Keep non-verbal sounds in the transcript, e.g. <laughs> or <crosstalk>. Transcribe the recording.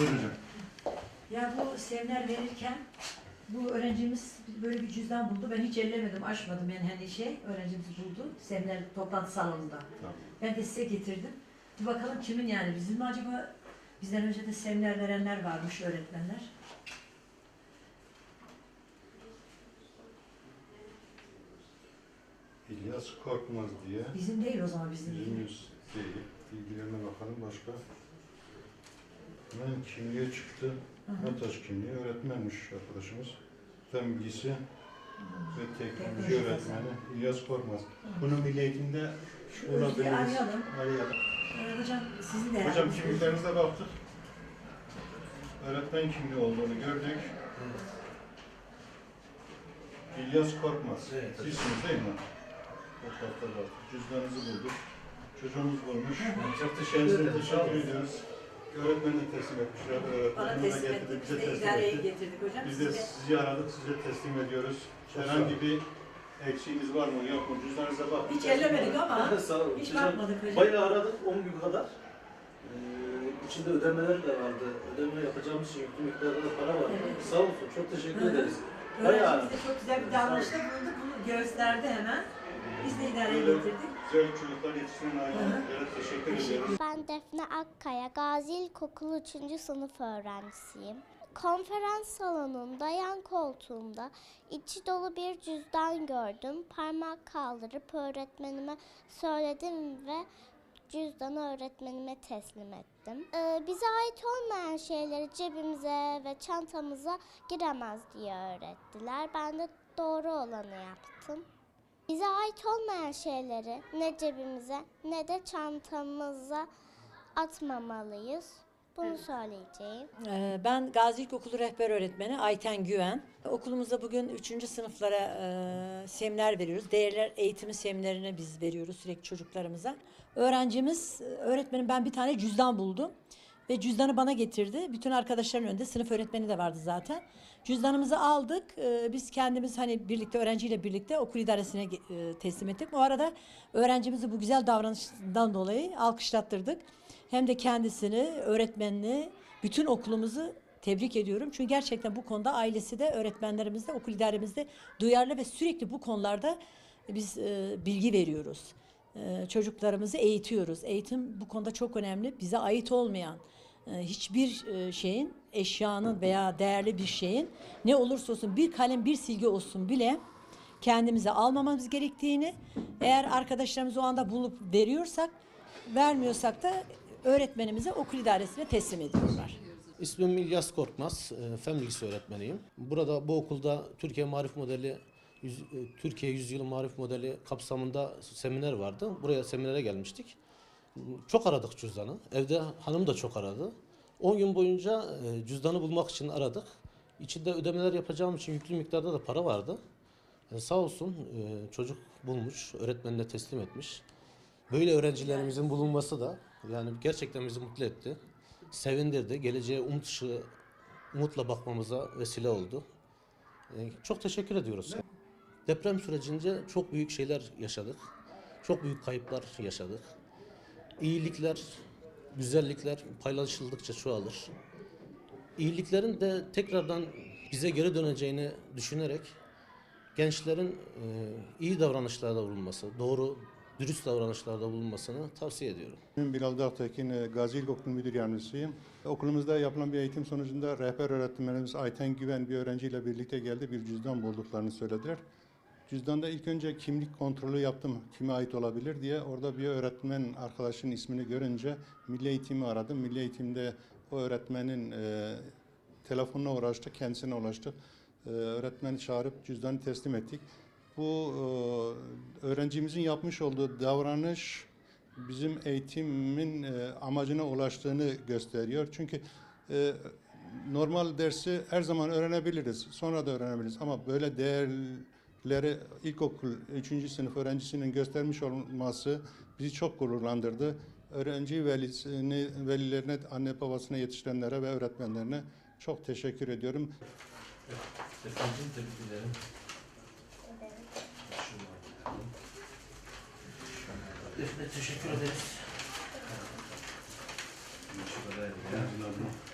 Buyurun hocam. Ya bu seminer verirken bu öğrencimiz böyle bir cüzdan buldu. Ben hiç ellemedim, açmadım yani hani şey öğrencimiz buldu. Seminer toplantı salonunda. Tamam. Ben de size getirdim. Bir bakalım kimin yani bizim mi acaba? Bizden önce de seminer verenler varmış öğretmenler. İlyas Korkmaz diye. Bizim değil o zaman bizim değil. Yüzümüz değil. Bilgilerine bakalım başka. Hemen kimliğe çıktı. Notaş kimliği öğretmenmiş arkadaşımız. Fen bilgisi ve teknoloji Teknoloji öğretmeni İlyas Korkmaz. Bunu milli eğitimde Özge'yi bulabiliriz. arayalım. Arayalım. Ee, hocam sizin de Hocam kimliklerinize baktık. Öğretmen kimliği olduğunu gördük. İlyas Korkmaz. Evet. Sizsiniz değil mi? Fotoğrafta var. Cüzdanınızı bulduk. Çocuğumuz bulmuş. Çok teşekkür. Sağ teşekkür ediyoruz. Öğretmenine teslim etmişler. bana teslim getirdi, ettik. bize Biz de teslim idareye etti. getirdik hocam. Biz de de sizi aradık, size teslim ediyoruz. Çok Herhangi bir eksiğiniz var mı, yok mu? Cüzdanınıza baktık. hiç ellemedik ama <laughs> Sağ olun. hiç Hocam, bakmadık hocam. Bayağı aradık 10 gün kadar. Ee, içinde ödemeler de vardı. Ödeme yapacağımız için yüklü miktarda da para vardı. Evet. Sağ olsun. Çok teşekkür Hı ederiz. Öğrencimiz de çok güzel bir davranışta bulundu. Bunu gösterdi hemen. Biz de idareye Böyle getirdik. Güzel çocuklar yetiştiren ailelere teşekkür ediyoruz. Ben Defne Akkaya, Gazi İlkokulu 3. sınıf öğrencisiyim. Konferans salonunda yan koltuğumda içi dolu bir cüzdan gördüm. Parmak kaldırıp öğretmenime söyledim ve cüzdanı öğretmenime teslim ettim. Ee, bize ait olmayan şeyleri cebimize ve çantamıza giremez diye öğrettiler. Ben de doğru olanı yaptım. Bize ait olmayan şeyleri ne cebimize ne de çantamıza atmamalıyız. Bunu söyleyeceğim. Ee, Ben Gazi İlkokulu Rehber Öğretmeni Ayten Güven. Okulumuzda bugün 3. sınıflara e, seminer veriyoruz. Değerler eğitimi seminerini biz veriyoruz sürekli çocuklarımıza. Öğrencimiz, e, öğretmenim ben bir tane cüzdan buldum. Ve cüzdanı bana getirdi. Bütün arkadaşların önünde sınıf öğretmeni de vardı zaten. Cüzdanımızı aldık. Ee, Biz kendimiz hani birlikte öğrenciyle birlikte okul idaresine e, teslim ettik. O arada öğrencimizi bu güzel davranışından dolayı alkışlattırdık. Hem de kendisini, öğretmenini, bütün okulumuzu tebrik ediyorum. Çünkü gerçekten bu konuda ailesi de, öğretmenlerimiz de, okul idaremiz de duyarlı ve sürekli bu konularda biz e, bilgi veriyoruz. E, çocuklarımızı eğitiyoruz. Eğitim bu konuda çok önemli. Bize ait olmayan hiçbir e, şeyin, eşyanın veya değerli bir şeyin ne olursa olsun bir kalem, bir silgi olsun bile kendimize almamamız gerektiğini, eğer arkadaşlarımız o anda bulup veriyorsak, vermiyorsak da öğretmenimize okul idaresine teslim ediyorlar. İsmim İlyas Korkmaz, e, fen bilgisi öğretmeniyim. Burada bu okulda Türkiye Marif Modeli, e, Türkiye Yüzyılı Marif Modeli kapsamında seminer vardı. Buraya seminere gelmiştik. Çok aradık cüzdanı. Evde hanım da çok aradı. 10 gün boyunca e, cüzdanı bulmak için aradık. İçinde ödemeler yapacağım için yüklü miktarda da para vardı. E, Sağ olsun e, çocuk bulmuş, öğretmenine teslim etmiş. Böyle öğrencilerimizin bulunması da yani gerçekten bizi mutlu etti. Sevindirdi. Geleceğe umut ışığı, umutla bakmamıza vesile oldu. Çok teşekkür ediyoruz. Deprem sürecince çok büyük şeyler yaşadık. Çok büyük kayıplar yaşadık. İyilikler, güzellikler paylaşıldıkça çoğalır. İyiliklerin de tekrardan bize geri döneceğini düşünerek gençlerin e, iyi davranışlarda bulunması, doğru, dürüst davranışlarda bulunmasını tavsiye ediyorum. Ben Bilal Dağtekin, e, Gazi İlkokulu Müdür Yardımcısıyım. Okulumuzda yapılan bir eğitim sonucunda rehber öğretmenimiz Ayten Güven bir öğrenciyle birlikte geldi. Bir cüzdan bulduklarını söylediler. Cüzdanda ilk önce kimlik kontrolü yaptım. Kime ait olabilir diye. Orada bir öğretmen arkadaşın ismini görünce Milli Eğitim'i aradım. Milli Eğitim'de o öğretmenin e, telefonuna uğraştık, kendisine ulaştık. E, öğretmeni çağırıp cüzdanı teslim ettik. Bu e, öğrencimizin yapmış olduğu davranış bizim eğitimin e, amacına ulaştığını gösteriyor. Çünkü e, normal dersi her zaman öğrenebiliriz, sonra da öğrenebiliriz ama böyle değerleri ilkokul 3. sınıf öğrencisinin göstermiş olması bizi çok gururlandırdı. Öğrenci velisini, velilerine, anne babasına yetiştirenlere ve öğretmenlerine çok teşekkür ediyorum. Efendim tebrik teşekkür ederiz. Teşekkür ederim.